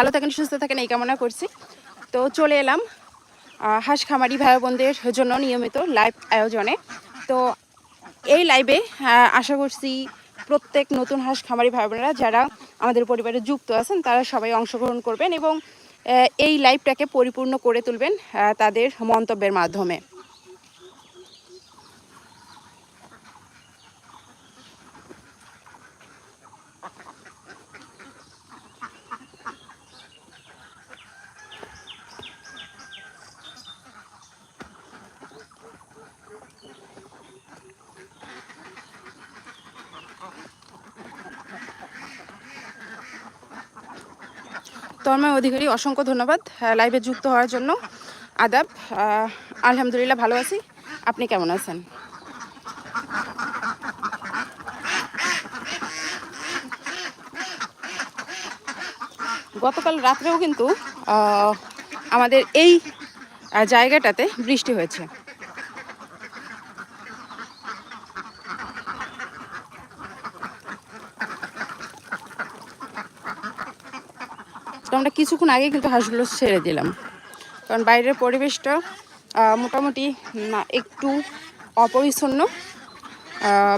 ভালো থাকেন, সুস্থ থাকেন, এই কামনা করছি। তো চলে এলাম হাঁস খামারি ভাই বোনদের জন্য নিয়মিত লাইভ আয়োজনে। তো এই লাইভে আশা করছি প্রত্যেক নতুন হাঁস খামারি ভাই বোনেরা যারা আমাদের পরিবারে যুক্ত আছেন, তারা সবাই অংশগ্রহণ করবেন এবং এই লাইভটাকে পরিপূর্ণ করে তুলবেন তাদের মন্তব্যের মাধ্যমে। তন্ময় অধিকারী, অসংখ্য ধন্যবাদ লাইভে যুক্ত হওয়ার জন্য। আদাব আলহামদুলিল্লাহ ভালো আছি। আপনি কেমন আছেন? গতকাল রাত্রেও কিন্তু আমাদের এই জায়গাটাতে বৃষ্টি হয়েছে। তো আমরা কিছুক্ষণ আগে কিন্তু হাঁসগুলো ছেড়ে দিলাম। কারণ বাইরের পরিবেশটা মোটামুটি একটু অপরিচ্ছন্ন।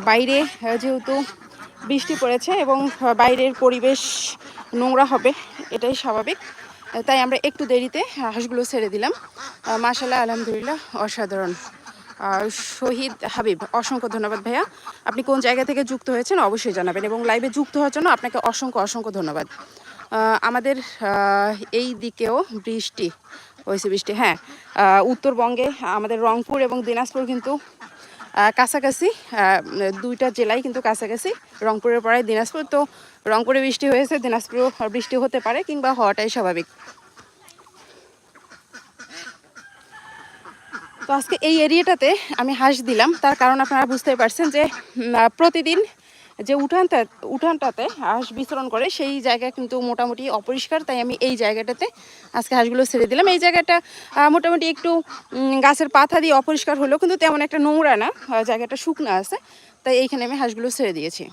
বাইরে যেহেতু বৃষ্টি পড়েছে এবং বাইরের পরিবেশ নোংরা হবে, এটাই স্বাভাবিক। তাই আমরা একটু দেরিতে হাঁসগুলো ছেড়ে দিলাম। মাশাল্লাহ আলহামদুলিল্লাহ, অসাধারণ। শহীদ হাবিব, অসংখ্য ধন্যবাদ ভাইয়া। আপনি কোন জায়গা থেকে যুক্ত হয়েছেন অবশ্যই জানাবেন এবং লাইভে যুক্ত হওয়ার জন্য আপনাকে অসংখ্য অসংখ্য ধন্যবাদ। আমাদের এই দিকেও বৃষ্টি হয়েছে, বৃষ্টি হ্যাঁ। উত্তরবঙ্গে আমাদের রংপুর এবং দিনাজপুর কিন্তু কাছাকাছি দুইটা জেলাই কিন্তু কাছাকাছি, রংপুরের পরে দিনাজপুর। তো রংপুরে বৃষ্টি হয়েছে, দিনাজপুরেও বৃষ্টি হতে পারে কিংবা হওয়াটাই স্বাভাবিক। তো আজকে এই এরিয়াটাতে আমি হাঁস দিলাম, তার কারণ আপনারা বুঝতেই পারছেন যে প্রতিদিন যে উঠানটা, উঠানটাতে হাঁস বিচরণ করে, সেই জায়গা কিন্তু মোটামুটি অপরিষ্কার, তাই আমি এই জায়গাটাতে আজকে হাঁসগুলো ছেড়ে দিলাম। এই জায়গাটা মোটামুটি একটু গাছের পাতা দিয়ে অপরিষ্কার হলেও কিন্তু তেমন একটা নোংরা না জায়গাটা শুকনো আছে, তাই এইখানে আমি হাঁসগুলো ছেড়ে দিয়েছি।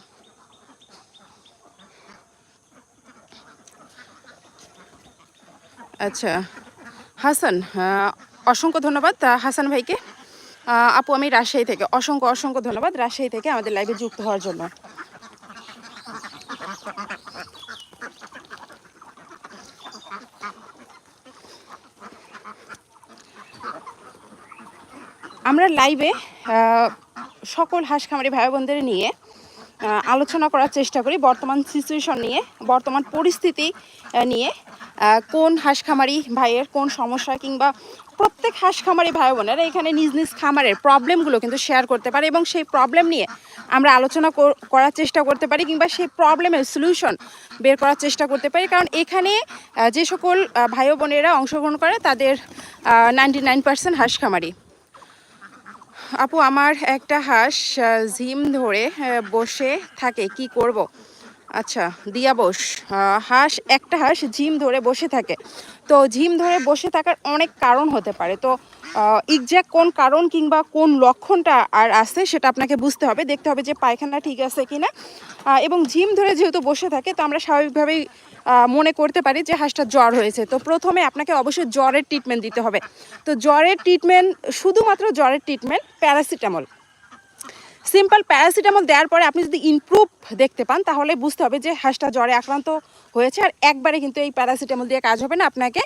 আচ্ছা হাসান অসংখ্য ধন্যবাদ হাসান ভাইকে। আপু, আমি রাজশাহী থেকে। অসংখ্য অসংখ্য ধন্যবাদ রাজশাহী থেকে আমাদের লাইভে যুক্ত হওয়ার জন্য। আমরা লাইভে সকল হাঁস খামারি ভাই বোনদের নিয়ে আলোচনা করার চেষ্টা করি বর্তমান সিচুয়েশন নিয়ে, বর্তমান পরিস্থিতি নিয়ে। কোন হাঁস খামারি ভাইয়ের কোন সমস্যা কিংবা প্রত্যেক হাঁস খামারি ভাই বোনেরা এখানে নিজ নিজ খামারের প্রবলেমগুলো কিন্তু শেয়ার করতে পারে এবং সেই প্রবলেম নিয়ে আমরা আলোচনা কর- করার চেষ্টা করতে পারি কিংবা সেই প্রবলেমের সলিউশন বের করার চেষ্টা করতে পারি। কারণ এখানে যে সকল ভাই বোনেরা অংশগ্রহণ করে তাদের নাইনটি নাইন পার্সেন্ট হাঁস খামারি আপু, আমার একটা হাঁস ঝিম ধরে বসে থাকে, কি করব? আচ্ছা দিয়া বস হাঁস, একটা হাঁস ঝিম ধরে বসে থাকে। তো ঝিম ধরে বসে থাকার অনেক কারণ হতে পারে। তো এক্স্যাক্ট কোন কারণ কিংবা কোন লক্ষণটা আর আছে সেটা আপনাকে বুঝতে হবে। দেখতে হবে যে পায়খানা ঠিক আছে কি না এবং ঝিম ধরে যেহেতু বসে থাকে, তো আমরা স্বাভাবিকভাবেই মনে করতে পারি যে হাঁসটা জ্বর হয়েছে। তো প্রথমে আপনাকে অবশ্যই জ্বরের ট্রিটমেন্ট দিতে হবে। তো জ্বরের ট্রিটমেন্ট শুধুমাত্র জ্বরের ট্রিটমেন্ট প্যারাসিটামল সিম্পল প্যারাসিটামল দেওয়ার পরে আপনি যদি ইমপ্রুভ দেখতে পান, তাহলে বুঝতে হবে যে হাঁসটা জ্বরে আক্রান্ত হয়েছে। আর একবারে কিন্তু এই প্যারাসিটামল দিয়ে কাজ হবে না, আপনাকে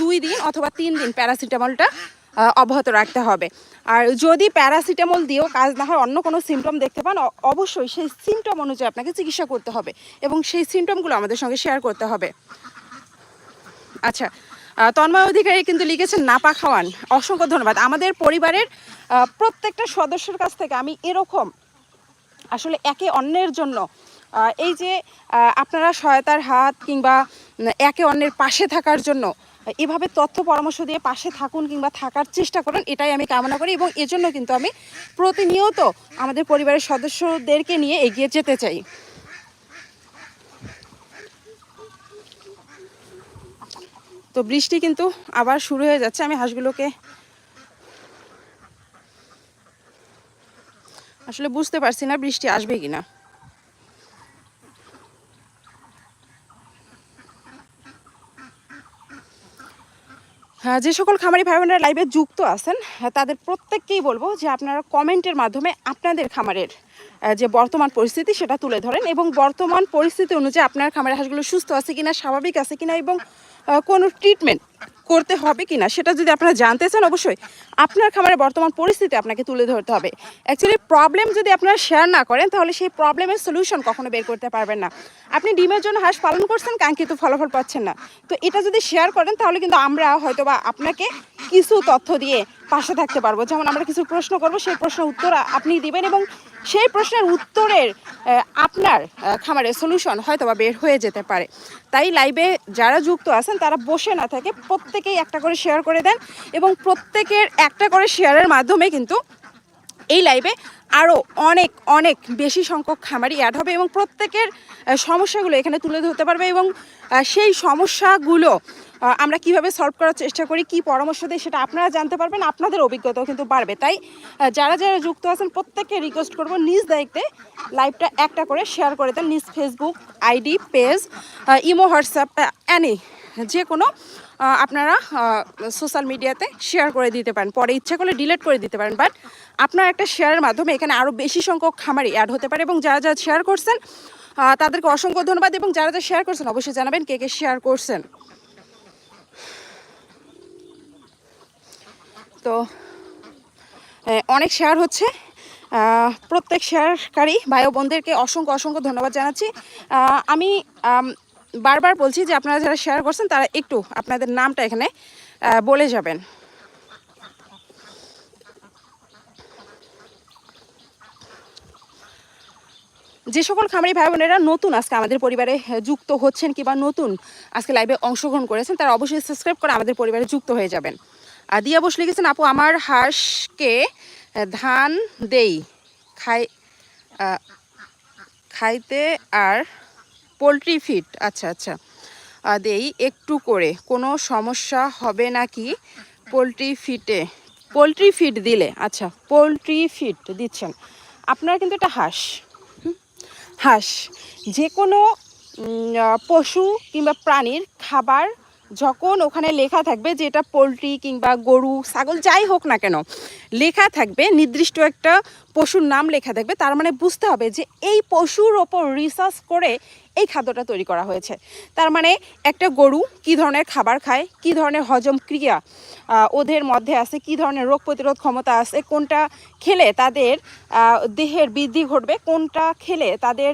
দুই দিন অথবা তিন দিন প্যারাসিটামলটা অব্যাহত রাখতে হবে। আর যদি প্যারাসিটামল দিয়েও কাজ না হয়, অন্য কোনো সিমটম দেখতে পান অবশ্যই সেই সিমটম অনুযায়ী আপনাকে চিকিৎসা করতে হবে এবং সেই সিমটমগুলো আমাদের সঙ্গে শেয়ার করতে হবে। আচ্ছা তন্ময় অধিকারী কিন্তু লিখেছেন, নাপা খাওয়ান। অসংখ্য ধন্যবাদ। আমাদের পরিবারের প্রত্যেকটা সদস্যের কাছ থেকে আমি এরকম আসলে একে অন্যের জন্য এই যে আপনারা সহায়তার হাত কিংবা একে অন্যের পাশে থাকার জন্য, এভাবে তথ্য পরামর্শ দিয়ে পাশে থাকুন কিংবা থাকার চেষ্টা করুন, এটাই আমি কামনা করি এবং এজন্য কিন্তু আমি প্রতিনিয়ত আমাদের পরিবারের সদস্যদেরকে নিয়ে এগিয়ে যেতে চাই। তো বৃষ্টি কিন্তু আবার শুরু হয়ে যাচ্ছে আমি হাঁসগুলোকে আসলে বুঝতে পারছি না বৃষ্টি আসবে কিনা। হ্যাঁ, যে সকল খামারি ভাই বোনেরা লাইভে যুক্ত আছেন হ্যাঁ, তাদের প্রত্যেককেই বলব যে আপনারা কমেন্টের মাধ্যমে আপনাদের খামারের যে বর্তমান পরিস্থিতি সেটা তুলে ধরেন এবং বর্তমান পরিস্থিতি অনুযায়ী আপনার খামারের হাঁসগুলো সুস্থ আছে কিনা স্বাভাবিক আছে কিনা এবং কোনো ট্রিটমেন্ট করতে হবে কিনা সেটা যদি আপনারা জানতে চান, অবশ্যই আপনার খামারের বর্তমান পরিস্থিতি আপনাকে তুলে ধরতে হবে। অ্যাকচুয়ালি প্রবলেম যদি আপনারা শেয়ার না করেন, তাহলে সেই প্রবলেমের সলিউশন কখনো বের করতে পারবেন না। আপনি ডিমের জন্য হাঁস পালন করছেন, কাঙ্ক্ষিত ফলাফল পাচ্ছেন না। তো এটা যদি শেয়ার করেন, তাহলে কিন্তু আমরা হয়তো বা আপনাকে কিছু তথ্য দিয়ে পাশে থাকতে পারব। যেমন আমরা কিছু প্রশ্ন করব, সেই প্রশ্নের উত্তর আপনি দিবেন এবং সেই প্রশ্নের উত্তরের আপনার খামারে সলিউশন হয়তো বা বের হয়ে যেতে পারে। তাই লাইভে যারা যুক্ত আছেন, তারা বসে না থাকে প্রত্যেকেই একটা করে শেয়ার করে দেন এবং প্রত্যেকের একটা করে শেয়ারের মাধ্যমে কিন্তু এই লাইভে আরও অনেক অনেক বেশি সংখ্যক খামারি অ্যাড হবে এবং প্রত্যেকের সমস্যাগুলো এখানে তুলে ধরতে পারবে এবং সেই সমস্যাগুলো আমরা কীভাবে সলভ করার চেষ্টা করি, কি পরামর্শ দিই সেটা আপনারা জানতে পারবেন, আপনাদের অভিজ্ঞতাও কিন্তু বাড়বে। তাই যারা যারা যুক্ত আছেন, প্রত্যেককে রিকোয়েস্ট করব নিজ দায়িত্বে লাইভটা একটা করে শেয়ার করে দেন, নিজ Facebook ID page imo WhatsApp any যে কোনো আপনারা সোশ্যাল মিডিয়াতে শেয়ার করে দিতে পারেন। পরে ইচ্ছা করলে ডিলিট করে দিতে পারেন বাট আপনার একটা শেয়ারের মাধ্যমে এখানে আরও বেশি সংখ্যক খামারি অ্যাড হতে পারে এবং যারা যারা শেয়ার করছেন তাদেরকে অসংখ্য ধন্যবাদ এবং যারা যারা শেয়ার করছেন, অবশ্যই জানাবেন কে কে শেয়ার করছেন। তো অনেক শেয়ার হচ্ছে। প্রত্যেক শেয়ারকারী ভাই বোনদেরকে অসংখ্য অসংখ্য ধন্যবাদ জানাচ্ছি। আমি বারবার বলছি যে আপনারা যারা শেয়ার করছেন, তারা একটু আপনাদের নামটা এখানে বলে যাবেন। যে সকল খামারি ভাই বোনেরা নতুন আজকে আমাদের পরিবারে যুক্ত হচ্ছেন কিংবা নতুন আজকে লাইভে অংশগ্রহণ করেছেন, তারা অবশ্যই সাবস্ক্রাইব করে আমাদের পরিবারে যুক্ত হয়ে যাবেন। দিয়া বস লিখেছেন, আপু, আমার হাঁসকে ধান দেই, খাই খাইতে আর পোলট্রি ফিড আচ্ছা আচ্ছা দেই একটু করে, কোনো সমস্যা হবে নাকি পোলট্রি ফিটে পোলট্রি ফিড দিলে আচ্ছা পোলট্রি ফিড দিচ্ছেন, আপনার কিন্তু এটা হাঁস হাঁস, যে কোনো পশু কিংবা প্রাণীর খাবার যখন ওখানে লেখা থাকবে যে এটা পোলট্রি কিংবা গরু, ছাগল, যাই হোক না কেন, লেখা থাকবে, নির্দিষ্ট একটা পশুর নাম লেখা থাকবে, তার মানে বুঝতে হবে যে এই পশুর ওপর রিসার্চ করে এই খাদ্যটা তৈরি করা হয়েছে। তার মানে একটা গরু কি ধরনের খাবার খায়, কি ধরনের হজম ক্রিয়া ওদের মধ্যে আছে, কি ধরনের রোগ প্রতিরোধ ক্ষমতা আছে, কোনটা খেলে তাদের দেহের বৃদ্ধি ঘটবে, কোনটা খেলে তাদের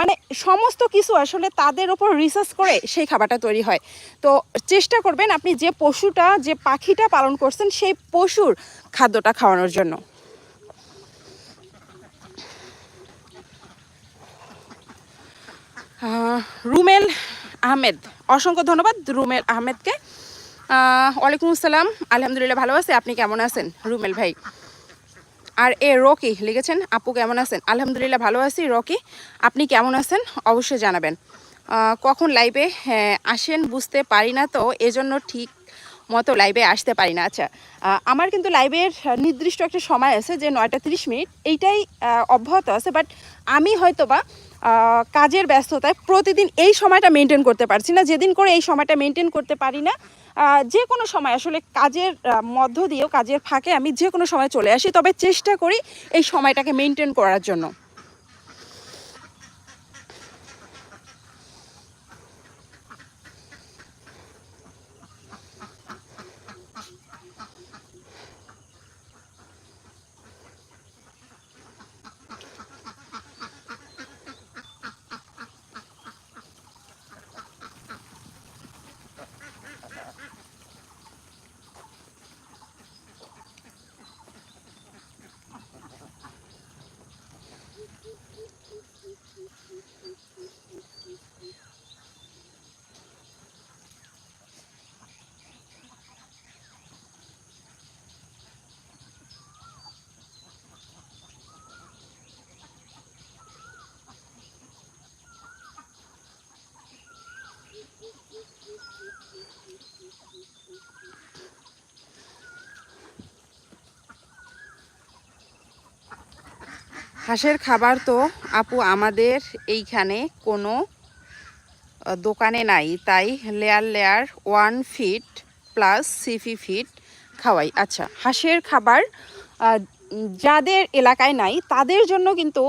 মানে সমস্ত কিছু আসলে তাদের ওপর রিসার্চ করে সেই খাবারটা তৈরি হয়। তো চেষ্টা করবেন আপনি যে পশুটা, যে পাখিটা পালন করছেন, সেই পশুর খাদ্যটা খাওয়ানোর জন্য। রুমেল আহমেদ, অসংখ্য ধন্যবাদ রুমেল আহমেদকে। ওয়ালাইকুম আসসালাম, আলহামদুলিল্লাহ ভালো আছি, আপনি কেমন আছেন রুমেল ভাই? আর এ রকি লিখেছেন আপু কেমন আছেন? আলহামদুলিল্লাহ ভালো আছি রকি। আপনি কেমন আছেন? অবশ্যই জানাবেন। কখন লাইভে হ্যাঁ, আসেন বুঝতে পারি না তো এজন্য ঠিক মতো লাইভে আসতে পারি না। আচ্ছা আমার কিন্তু লাইভের নির্দিষ্ট একটা সময় আছে যে নয়টা তিরিশ মিনিট এইটাই অব্যাহত আছে বাট আমি হয়তো বা কাজের ব্যস্ততায় প্রতিদিন এই সময়টা মেনটেন করতে পারছি না। যেদিন করে এই সময়টা মেনটেন করতে পারি না যে কোনো সময়, আসলে কাজের মধ্য দিয়েও, কাজের ফাঁকে আমি যে কোনো সময় চলে আসি, তবে চেষ্টা করি এই সময়টাকে মেনটেন করার জন্য। হাঁসের খাবার তো আপু আমাদের এইখানে কোনো দোকানে নাই। তাই layer layer one feet plus সিফি fit খাওয়াই। আচ্ছা হাঁসের খাবার যাদের এলাকায় নাই, তাদের জন্য কিন্তু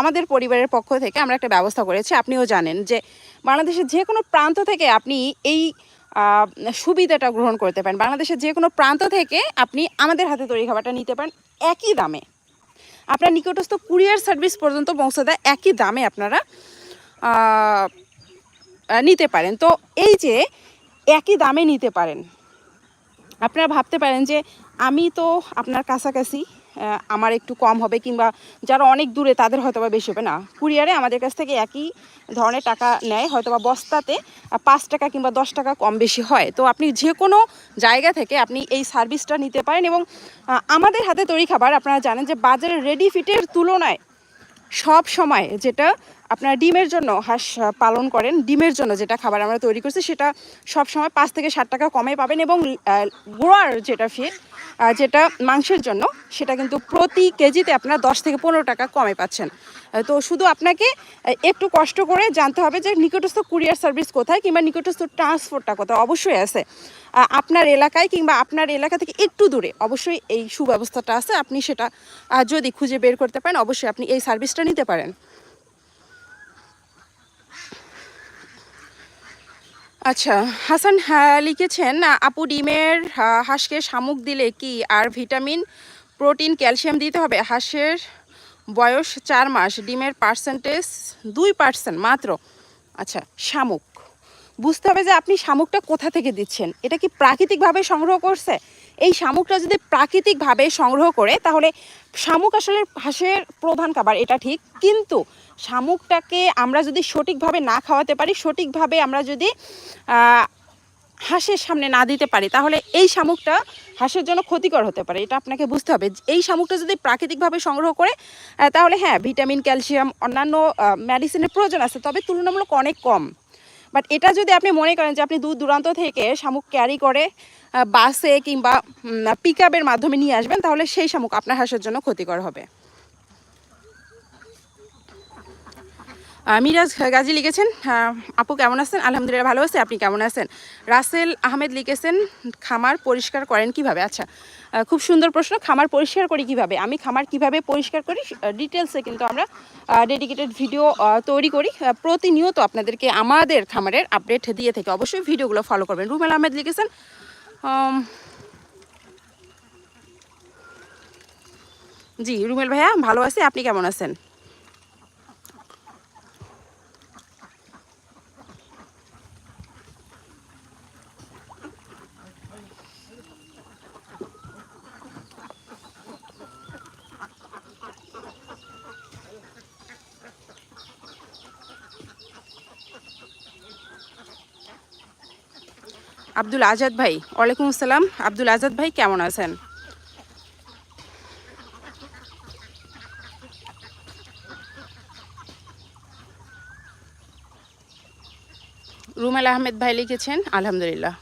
আমাদের পরিবারের পক্ষ থেকে আমরা একটা ব্যবস্থা করেছি। আপনিও জানেন যে বাংলাদেশের যে কোনো প্রান্ত থেকে আপনি এই সুবিধাটা গ্রহণ করতে পারেন। বাংলাদেশের যে কোনো প্রান্ত থেকে আপনি আমাদের হাতে তৈরি খাবারটা নিতে পারেন। একই দামে। আপনার নিকটস্থ কুরিয়ার সার্ভিস পর্যন্ত পৌঁছে দেয় একই দামে আপনারা নিতে পারেন। তো এই যে একই দামে নিতে পারেন, আপনারা ভাবতে পারেন যে আমি তো আপনার কাছাকাছি আমার একটু কম হবে কিংবা যারা অনেক দূরে তাদের হয়তো বা বেশি হবে না। কুরিয়ারে আমাদের কাছ থেকে একই ধরনের টাকা নেয় হয়তো বা বস্তাতে পাঁচ টাকা কিংবা দশ টাকা কম বেশি হয়। তো আপনি যে কোনো জায়গা থেকে আপনি এই সার্ভিসটা নিতে পারেন এবং আমাদের হাতে তৈরি খাবার আপনারা জানেন যে বাজারে রেডি ফিটের তুলনায় সব সময় যেটা আপনার ডিমের জন্য হাঁস পালন করেন, ডিমের জন্য যেটা খাবার আমরা তৈরি করছি সেটা সব সময় পাঁচ থেকে ষাট টাকা কমে পাবেন এবং গোড়ার যেটা ফিট যেটা মাংসের জন্য, সেটা কিন্তু প্রতি কেজিতে আপনার দশ থেকে পনেরো টাকা কমে পাচ্ছেন। তো শুধু আপনাকে একটু কষ্ট করে জানতে হবে যে নিকটস্থ কুরিয়ার সার্ভিস কোথায় কিংবা নিকটস্থ ট্রান্সপোর্টটা কোথায়? অবশ্যই আছে। আপনার এলাকায় কিংবা আপনার এলাকা থেকে একটু দূরে অবশ্যই এই সুব্যবস্থাটা আছে। আপনি সেটা যদি খুঁজে বের করতে পারেন, অবশ্যই আপনি এই সার্ভিসটা নিতে পারেন। আচ্ছা হাসান হ্যাঁ, লিখেছেন আপু ডিমের হাঁসকে শামুক দিলে কি আর ভিটামিন প্রোটিন ক্যালসিয়াম দিতে হবে? হাঁসের বয়স চার মাস ডিমের পার্সেন্টেজ দুই পার্সেন্ট মাত্র। আচ্ছা শামুক। বুঝতে হবে যে আপনি শামুকটা কোথা থেকে দিচ্ছেন? এটা কি প্রাকৃতিকভাবে সংগ্রহ করছে? এই শামুকটা যদি প্রাকৃতিকভাবে সংগ্রহ করে, তাহলে শামুক আসলে হাঁসের প্রধান খাবার, এটা ঠিক। কিন্তু শামুকটাকে আমরা যদি সঠিকভাবে না খাওয়াতে পারি, সঠিকভাবে আমরা যদি হাঁসের সামনে না দিতে পারি, তাহলে এই শামুকটা হাঁসের জন্য ক্ষতিকর হতে পারে। এটা আপনাকে বুঝতে হবে। এই শামুকটা যদি প্রাকৃতিকভাবে সংগ্রহ করে তাহলে হ্যাঁ ভিটামিন, ক্যালসিয়াম, অন্যান্য মেডিসিনের প্রয়োজন আছে, তবে তুলনামূলক অনেক কম। বাট এটা যদি আপনি মনে করেন যে আপনি দূর দূরান্ত থেকে শামুক ক্যারি করে বাসে কিংবা পিক মাধ্যমে নিয়ে আসবেন, তাহলে সেই শামুক আপনার হাসের জন্য ক্ষতিকর হবে। মিরাজ গাজী লিখেছেন আপু কেমন আছেন? আলহামদুলিল্লাহ ভালো আছে, আপনি কেমন আছেন? রাসেল আহমেদ লিখেছেন, খামার পরিষ্কার করেন কীভাবে? আচ্ছা খুব সুন্দর প্রশ্ন, খামার পরিষ্কার করি কীভাবে? আমি খামার কীভাবে পরিষ্কার করি ডিটেলসে কিন্তু আমরা ডেডিকেটেড ভিডিও তৈরি করি। প্রতিনিয়ত আপনাদেরকে আমাদের খামারের আপডেট দিয়ে থেকে। অবশ্যই ভিডিওগুলো ফলো করবেন। রুমেল আহমেদ লিখেছেন জি, রুমেল ভাইয়া, ভালো আছি, আপনি কেমন আছেন? আব্দুল আজাদ ভাই, ওয়ালাইকুম আসসালাম। আব্দুল আজাদ ভাই, কেমন আছেন? রুমেল আহমেদ ভাই লিখেছেন, আলহামদুলিল্লাহ।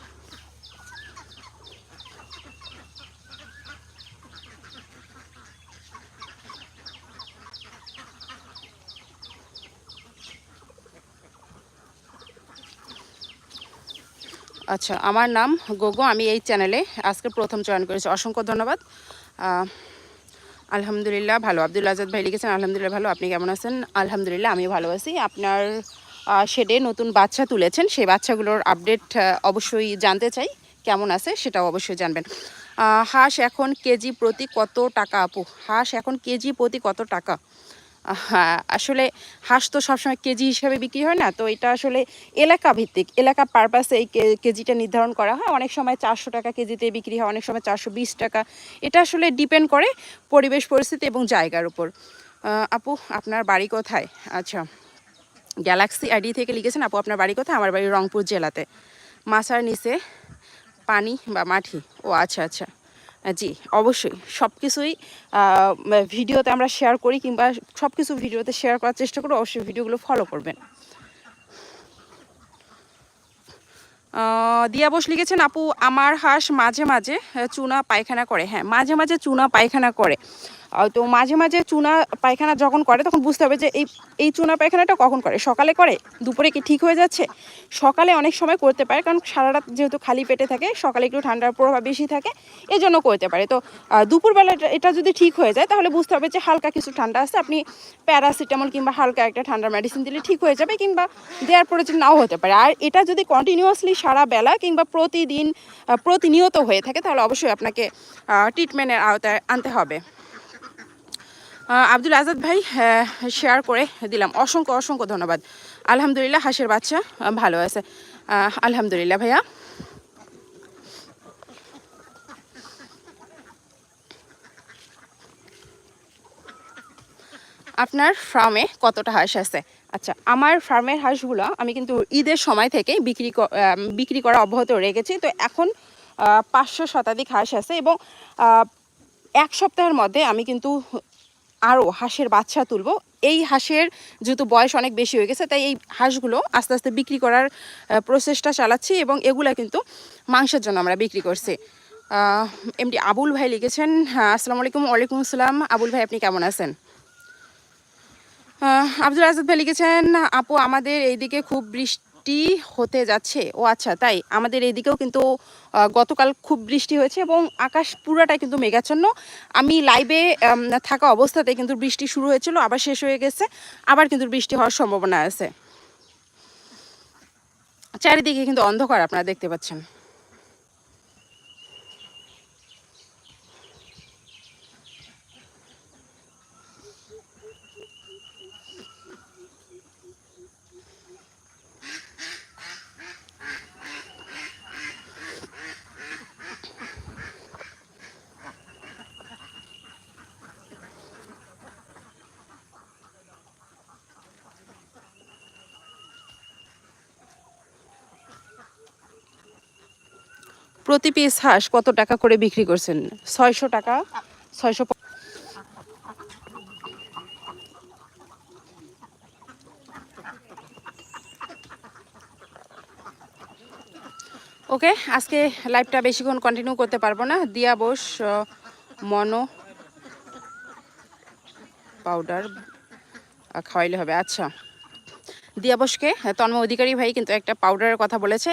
আচ্ছা আমার নাম গোগো, আমি এই চ্যানেলে আজকে প্রথম জয়েন করেছি। অসংখ্য ধন্যবাদ। আলহামদুলিল্লাহ ভালো। আব্দুল আজাদ ভাই লিখেছেন, আলহামদুলিল্লাহ ভালো, আপনি কেমন আছেন? আলহামদুলিল্লাহ আমি ভালো আছি। আপনার শেডে নতুন বাচ্চা তুলেছেন, সেই বাচ্চাগুলোর আপডেট অবশ্যই জানতে চাই। কেমন আছে সেটাও অবশ্যই জানবেন। হাঁস এখন কেজি প্রতি কত টাকা, আপু? হাঁস এখন কেজি প্রতি কত টাকা? আসলে হাঁস তো সবসময় কেজি হিসাবে বিক্রি হয় না, তো এটা আসলে এলাকা ভিত্তিক এলাকা পারপাসে এই কেজিটা নির্ধারণ করা হয়। অনেক সময় চারশো টাকা কেজিতে বিক্রি হয়, অনেক সময় চারশো বিশ টাকা। এটা আসলে ডিপেন্ড করে পরিবেশ, পরিস্থিতি এবং জায়গার উপর। আপু, আপনার বাড়ি কোথায়? আচ্ছা গ্যালাক্সি আইডি থেকে লিখেছেন, আপু, আপনার বাড়ি কোথায়? আমার বাড়ি রংপুর জেলাতে। মাছার নিচে পানি বা মাটি ও আচ্ছা আচ্ছা। জি, অবশ্যই। সব কিছুই ভিডিওতে আমরা শেয়ার করি কিংবা সব কিছু ভিডিওতে শেয়ার করার চেষ্টা করি, অবশ্যই ভিডিওগুলো ফলো করবেন। দিয়া বস লিখেছেন, আপু, আমার হাঁস মাঝে মাঝে চুনা পায়খানা করে। হ্যাঁ মাঝে মাঝে চুনা পায়খানা করে। তো মাঝে মাঝে চুনা পায়খানা যখন করে, তখন বুঝতে হবে যে এই এই চুনা পায়খানাটা কখন করে? সকালে করে? দুপুরে কি ঠিক হয়ে যাচ্ছে? সকালে অনেক সময় করতে পারে, কারণ সারা রাত যেহেতু খালি পেটে থাকে, সকালে একটু ঠান্ডার প্রভাব বেশি থাকে এই জন্য করতে পারে। তো দুপুরবেলা এটা- যদি ঠিক হয়ে যায়, তাহলে বুঝতে হবে যে হালকা কিছু ঠান্ডা আছে। আপনি প্যারাসিটামল কিংবা হালকা একটা ঠান্ডার মেডিসিন দিলে ঠিক হয়ে যাবে, কিংবা দেওয়ার প্রয়োজন নাও হতে পারে। আর এটা যদি কন্টিনিউয়াসলি সারা বেলা কিংবা প্রতিদিন প্রতিনিয়ত হয়ে থাকে, তাহলে অবশ্যই আপনাকে ট্রিটমেন্টের আওতায় আনতে হবে। আব্দুল আজাদ ভাই শেয়ার করে দিলাম। অসংখ্য অসংখ্য ধন্যবাদ। আলহামদুলিল্লাহ, হাঁসের বাচ্চা ভালো আছে। আলহামদুলিল্লাহ ভাইয়া। আপনার ফার্মে কতটা হাঁস আছে? আচ্ছা আমার ফার্মের হাঁসগুলো আমি কিন্তু ঈদের সময় থেকে বিক্রি বিক্রি করা অব্যাহত রেখেছি। তো এখন পাঁচশো শতাধিক হাঁস আছে এবং এক সপ্তাহের মধ্যে আমি কিন্তু আরও হাঁসের বাচ্চা তুলবো। এই হাঁসের যেহেতু বয়স অনেক বেশি হয়ে গেছে, তাই এই হাঁসগুলো আস্তে আস্তে বিক্রি করার প্রসেসটা চালাচ্ছি এবং এগুলা কিন্তু মাংসের জন্য আমরা বিক্রি করছি। এমডি আবুল ভাই লিখেছেন হ্যাঁ আসসালামু আলাইকুম, ওয়ালাইকুম আসসালাম। আবুল ভাই, আপনি কেমন আছেন? আব্দুল আজাদ ভাই লিখেছেন, আপু, আমাদের এইদিকে খুব বৃষ্টি হতে যাচ্ছে। ও আচ্ছা তাই আমাদের এদিকেও কিন্তু গতকাল খুব বৃষ্টি হয়েছে এবং আকাশ পুরাটাই কিন্তু মেঘাচ্ছন্ন। আমি লাইভে থাকা অবস্থাতে কিন্তু বৃষ্টি শুরু হয়েছিল, আবার শেষ হয়ে গেছে, আবার কিন্তু বৃষ্টি হওয়ার সম্ভাবনা আছে। চারিদিকে কিন্তু অন্ধকার আপনারা দেখতে পাচ্ছেন। প্রতি পিস হাঁস কত টাকা করে বিক্রি করছেন? ছয়শো টাকা, ছয়শো ওকে, আজকে লাইভটা বেশিক্ষণ কন্টিনিউ করতে পারব না। দিয়া বস মনো পাউডার খাওয়াইলে হবে। আচ্ছা। দিয়াবসকে তন্ম অধিকারী ভাই কিন্তু একটা পাউডারের কথা বলেছে।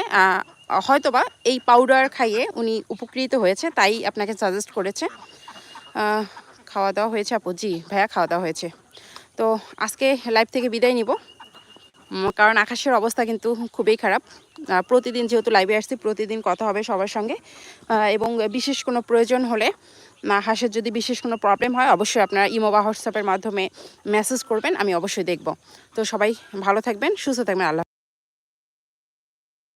হয়তোবা এই পাউডার খাইয়ে উনি উপকৃত হয়েছে, তাই আপনাকে সাজেস্ট করেছে। খাওয়া দাওয়া হয়েছে আপু, জি, ভাইয়া খাওয়া দাওয়া হয়েছে। তো আজকে লাইভ থেকে বিদায় নিব। কারণ আকাশের অবস্থা কিন্তু খুবই খারাপ। প্রতিদিন যেহেতু লাইভে আসছি, প্রতিদিন কথা হবে সবার সঙ্গে। এবং বিশেষ কোনো প্রয়োজন হলে হাঁসের যদি বিশেষ কোনো প্রবলেম হয়, অবশ্যই আপনারা ইমো বা হোয়াটসঅ্যাপের মাধ্যমে মেসেজ করবেন, আমি অবশ্যই দেখব। তো সবাই ভালো থাকবেন, সুস্থ থাকবেন, আল্লাহ